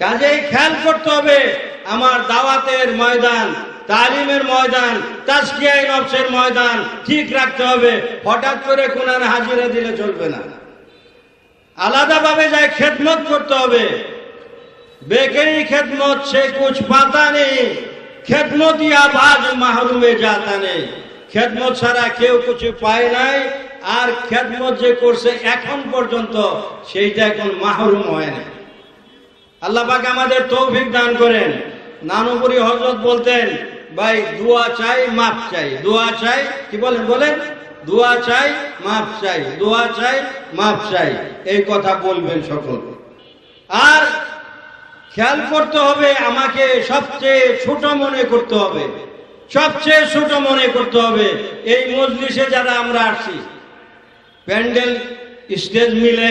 কাজেই খেয়াল করতে হবে, আমার দাওয়াতের ময়দান, তালিমের ময়দান তাস্কিয়াই নফসের ময়দান ঠিক রাখতে হবে। হঠাৎ করে কোনার হাজিরা দিলে চলবে না। আলাদাভাবে যায় খেদমত করতে হবে। বেকেই খেদমত, সে কুছ পাতা নেই। খেদমত ইয়া বাজ মাহরুমে যাতা নেই। খেদমত ছাড়া কেউ কিছু পায় নাই। আর খেদমত যে করছে এখন পর্যন্ত, সেইটা এখন মাহরুম হয় না আল্লাহ পাক আমাদের তৌফিক দান করেন। নানুপুরি হজরত বলতেন, ভাই, দোয়া চাই মাপ চাই। দোয়া চাই, কি বলেন বলেন? দোয়া চাই মাপ চাই। দোয়া চাই মাপ চাই। এই কথা বলবেন সকল। আর খেয়াল করতে হবে, আমাকে সবচেয়ে ছোট মনে করতে হবে। সবচেয়ে ছোট মনে করতে হবে। এই মজলিসে যারা আমরা আসছি, প্যান্ডেল, স্টেজ মিলে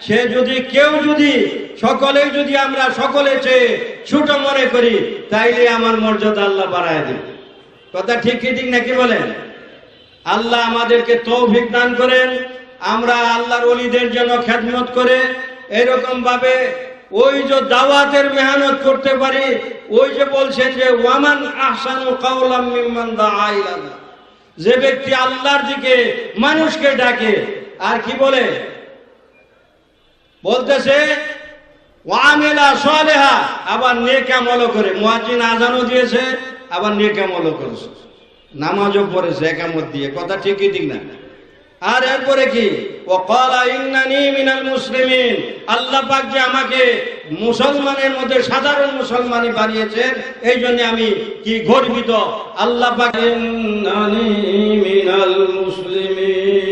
সে যদি, কেউ যদি সকলেই যদি আমরা সকলে চেয়ে ছোট মনে করি, তাইলে আমার মর্যাদা আল্লাহ বাড়ায় দেবে। কথা ঠিক ঠিক নাকি বলেন? আল্লাহ আমাদেরকে তৌফিক দান করেন, আমরা আল্লাহর অলিদের জন্য খেদমত করে এরকম ভাবে ওই যে দাওয়াতের মেহনত করতে পারি, ওই যে বলছেন যে, ওয়ামান আহসানু কাওলাম মিম্মান দাআ যে ব্যক্তি আল্লাহর দিকে মানুষকে ডাকে, আর কি বলে? বলতেছে ওয়ামেলা সালেহা, আবার নেকামলও করে। মুয়াজ্জিন আজানও দিয়েছে, আবার নেকামলও করেছে। নামাজও পড়েছে একামত দিয়ে, কথা ঠিকই ঠিক না। আর এরপরে কি? ও কলা ইন্নানি মিনাল মুসলিমিন, আল্লাহ যে আমাকে মুসলমানের মধ্যে সাধারণ মুসলমানই বানিয়েছেন, এই জন্য আমি কি গর্বিত? আল্লাহ মিনাল মুসলিমিন।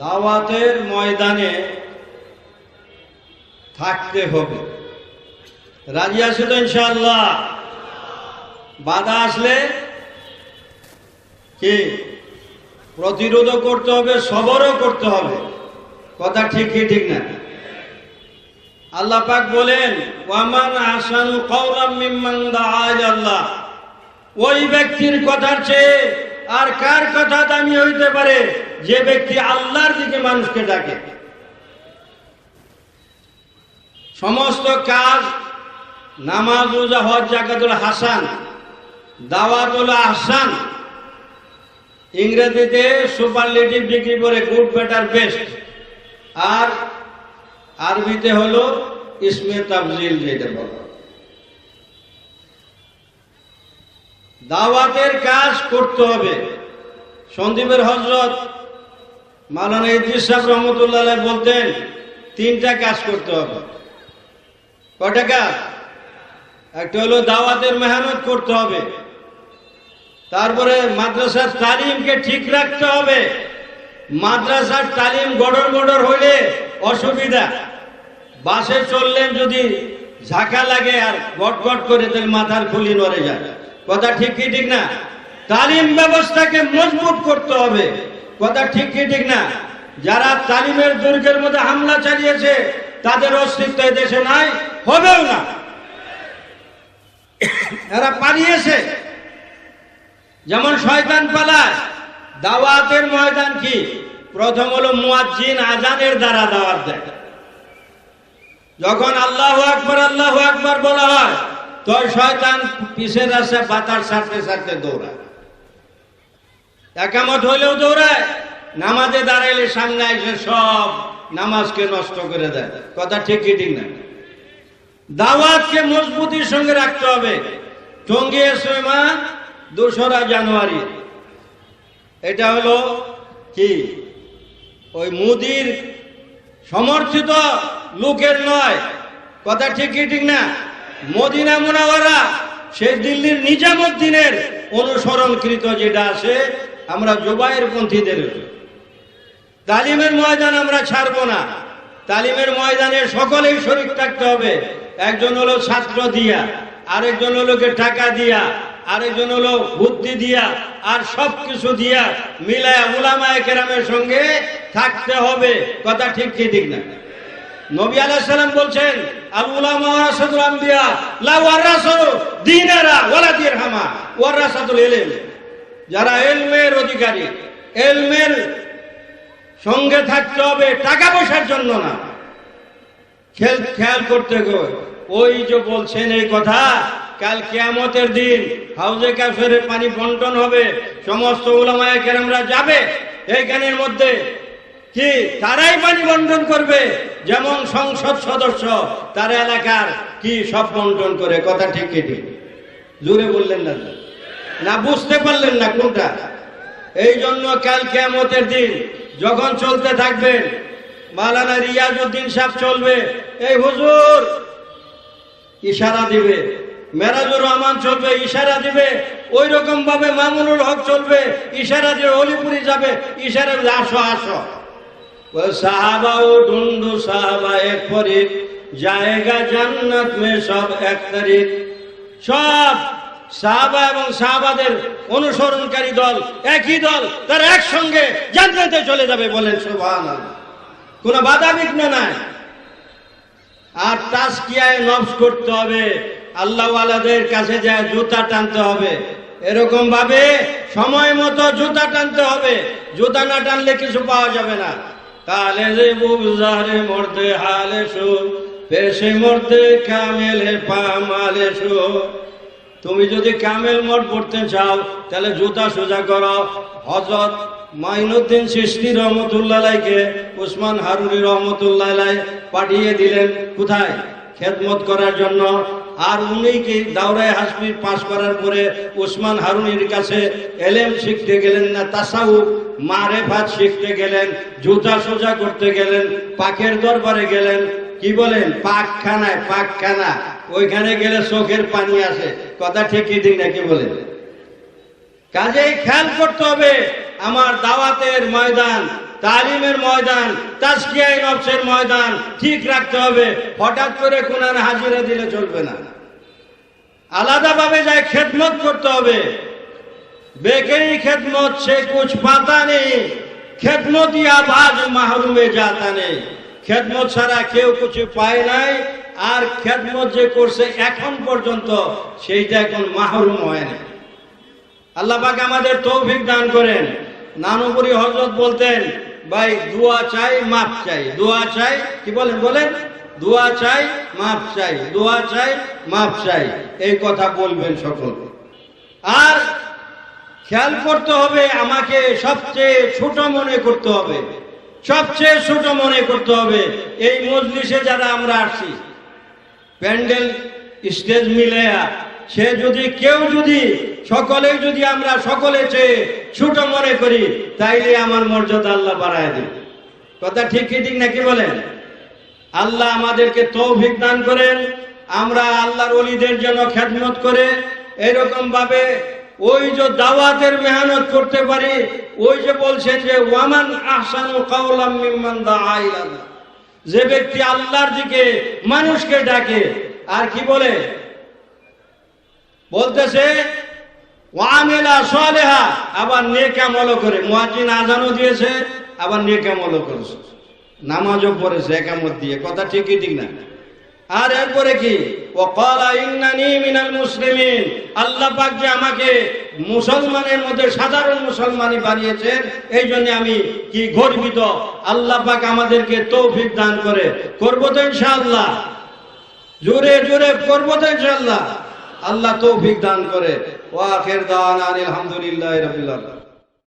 দাওয়াতের ময়দানে থাকতে হবে। রাজি আছে তো ইনশাআল্লাহ? বাধা আসলে কি? প্রতিরোধও করতে হবে, সবরও করতে হবে। কথা ঠিক কি, ঠিক না? আল্লাহ পাক বলেন, ওয়ামান আসানু কওলাম মিম্মান দাআ ইলাল্লাহ। ওই ব্যক্তির কথার চেয়ে আর কার কথা দামি হইতে পারে? যে ব্যক্তি আল্লাহর দিকে মানুষকে ডাকে। সমস্ত কাজ, নামাজ, রোজা, হজ, জাকাতুল হাসান দাওয়াতুল আহসান। ইংরেজিতে সুপারলেটিভ ডিগ্রি করে গুড, বেটার, বেস্ট। আর আরবিতে হলো ইসমে তাফজিল যেটা বলা। দাওয়াতের কাজ করতে হবে। সন্দীপের হজরত মালানা ইদ্রিস সাহেব রহমতুল্লাহ বলতেন, তিনটা কাজ করতে হবে। কটা কাজ? একটা হলো দাওয়াতের মেহনত করতে হবে। তারপরে মাদ্রাসার তালিমকে ঠিক রাখতে হবে। মাদ্রাসার তালিম গড়র গড়র হইলে অসুবিধা। বাসে চললেন যদি ঝাঁকা লাগে আর গট গট করে, তাহলে মাথার খুলি নড়ে যায়। কথা ঠিক কি ঠিক না? তালিম ব্যবস্থাকে মজবুত করতে হবে। কথা ঠিক কি ঠিক না? যারা তালিমের দুর্গের মধ্যে হামলা চালিয়েছে, তাদের অস্তিত্ব দেশে নাই, হবেও না। এরা পালিয়েছে। যেমন শয়তান পালায়, দাওয়াতের ময়দান কি? প্রথম হলো মুয়াজ্জিন আজানের দ্বারা দাওয়াত দেয়। যখন আল্লাহ আকবর আল্লাহ আকবর বলা হয় তো শয়তান পিছের রাস্তায় পাতার সারতে সারতে দৌড়ায়। একামত হইলেও দৌড়ায়, নামাজে দাঁড়াইলে সামনে এসে সব নামাজকে নষ্ট করে দেয়। কথা ঠিক কি ঠিক না। দাওয়াতকে মজবুতির সঙ্গে রাখতে হবে। টঙ্গী এসমা দোসরা জানুয়ারি। এটা হলো কি? ওই মুদির সমর্থিত লোকের নয়। কথা ঠিক কি ঠিক না? মদিনা মোনাওয়ারা সেই দিল্লির নিজামুদ্দিনের অনুসরণকৃত যেটা আছে, আমরা জোবাইয়ের পন্থীদের তালিমের ময়দান আমরা ছাড়বো না। তালিমের ময়দানে সকলেই শরীর থাকতে হবে। একজন হলো ছাত্র দিয়া, আরেকজন হলো টাকা দিয়া, আরেকজন হলো বুদ্ধি দিয়া, আর সব কিছু দিয়া মিলায় উলামায়ে কেরামের সঙ্গে থাকতে হবে। কথা ঠিক কি, ঠিক না? নবী আলাইহিস সালাম বলছেন আল উলামা ওয়ারাসাতুল আম্বিয়া লা ওয়ারাসু দিনারা ওয়ালা দিরহামা ওয়ারাসাতুল ইলম। যারা এলমের অধিকারী এলমের সঙ্গে থাকতে হবে টাকা পয়সার জন্য না। খেল, খেয়াল করতে গো, ওই যে বলছেন এই কথা, কাল কিয়ামতের দিন হাউজে কাফের পানি বন্টন হবে, সমস্ত উলামায়ে কেরামরা যাবে এইখানের মধ্যে কি তারাই পানি বন্টন করবে? যেমন সংসদ সদস্য, তার এলাকার কি সব বন্টন করে, কথা ঠিক কি ঠিক? জোরে বললেন না। না, বুঝতে পারলেন না কোনটা? এই জন্য কাল কেয়ামতের দিন যখন চলতে থাকবেন মালানা রিয়াজউদ্দিন সাহেব চলবে, এই হুজুর ইশারা দিবে, মেরাজুর রহমান চলবে, ইশারা দিবে ওই রকম ভাবে মামুনুল হক চলবে, ইশারা দিয়ে অলিপুরি যাবে, ইশারা আসো আসো। জান্নাত সব এক সব সাহাবা এবং সাহাবাদের অনুসরণকারী দল, একই দল, তারা একসঙ্গে জান্নাতে চলে যাবে বলেন সুবহানাল্লাহ। কোনো বাধা বিঘ্ন নাই। আর তাস্কিয়ায় নফস করতে হবে। আল্লাহওয়ালাদের কাছে যায় জুতা টানতে হবে। এরকম ভাবে সময় মতো জুতা টানতে হবে। জুতা না টানলে কিছু পাওয়া যাবে না। কালে যে বুবজারে মরতে হালে শো পেশে মরতে কামেলে পামালে শো তুমি যদি কামেল মঠ পড়তে চাও, তাহলে জুতা সোজা করো হজরত মাইনুদ্দিন সৃষ্টি রহমতুল্লাহকে উসমান হারুনি রহমতুল্লাহ পাঠিয়ে দিলেন কোথায়? খেদমত করার জন্য। আর উনি কি দাওরায় হাসপির পাশ করার পরে উসমান হারুনির কাছে এলেম শিখতে গেলেন না তাসাউ মারে ভাত শিখতে গেলেন, জুতা সোজা করতে গেলেন, পাখের দরবারে গেলেন। কি বলেন? পাকখানায়, পাকখানা। ওইখানে গেলে চোখের পানি আসে। কথা ঠিকই ঠিক নাকি বলেন? কাজেই খেয়াল করতে হবে, আমার দাওয়াতের ময়দান তালিমের ময়দান তাস্কিয়াই নফসের ময়দান, ঠিক রাখতে হবে। হঠাৎ করে কোনার হাজিরা দিলে চলবে না। আলাদাভাবে যায় খেদমত করতে হবে। বেকেরি খেদমত, সে কুছ পাতা নেই। খেদমত ইয়া বাজ মাহরুমে যাতা নেই। খেদমত ছাড়া কেউ কিছু পায় নাই। আর খেদমত যে করছে এখন পর্যন্ত, সেইটা এখন মাহরুম হয় না আল্লাহ পাক আমাদের তৌফিক দান করেন। নানুপুরি হজরত বলতেন ভাই, দোয়া চাই, মাপ চাই। দোয়া চাই, কি বলেন বলেন? দোয়া চাই, মাপ চাই। দোয়া চাই, মাপ চাই। এই কথা বলবেন সকল। আর খেয়াল করতে হবে, আমাকে সবচেয়ে ছোট মনে করতে হবে। সবচেয়ে ছোট মনে করতে হবে। এই মজলিসে যারা আমরা আসছি, প্যান্ডেল, স্টেজ মিলে সে যদি কেউ যদি সকলেই যদি আমরা সকলে চেয়ে ছোট মনে করি, তাইলে আমার মর্যাদা আল্লাহ বাড়ায় দেবে। কথা ঠিক কি, ঠিক নাকি বলেন? আল্লাহ আমাদেরকে তৌফিক দান করেন, আমরা আল্লাহর অলিদের জন্য খেদমত করে এরকম ভাবে ওই যে দাওয়াতের মেহনত করতে পারি, ওই যে বলছেন যে, ওয়ামান আহসানু কাওলাম মিম্মান দাআ যে ব্যক্তি আল্লাহর দিকে মানুষকে ডাকে, আর কি বলে? বলতেছে আবার নেকামলও করে। মুয়াজ্জিন আজানও দিয়েছে, আবার নেকামলও করেছে। নামাজও পড়েছে একামত দিয়ে। কথা ঠিকই ঠিক না। আর এরপরে কি? মুসলিমিন আল্লাহ যে আমাকে মুসলমানের মধ্যে সাধারণ মুসলমানই বানিয়েছেন, এই জন্য আমি কি গর্বিত। আল্লাহ পাক আমাদেরকে তৌফিক দান করে। করব তো ইনশাআল্লাহ। জোরে জোরে করব তো ইনশাআল্লাহ। আল্লাহ তৌফিক দান করে। ওয়া আখির দাওয়ানা আলহামদুলিল্লাহি আলামিন।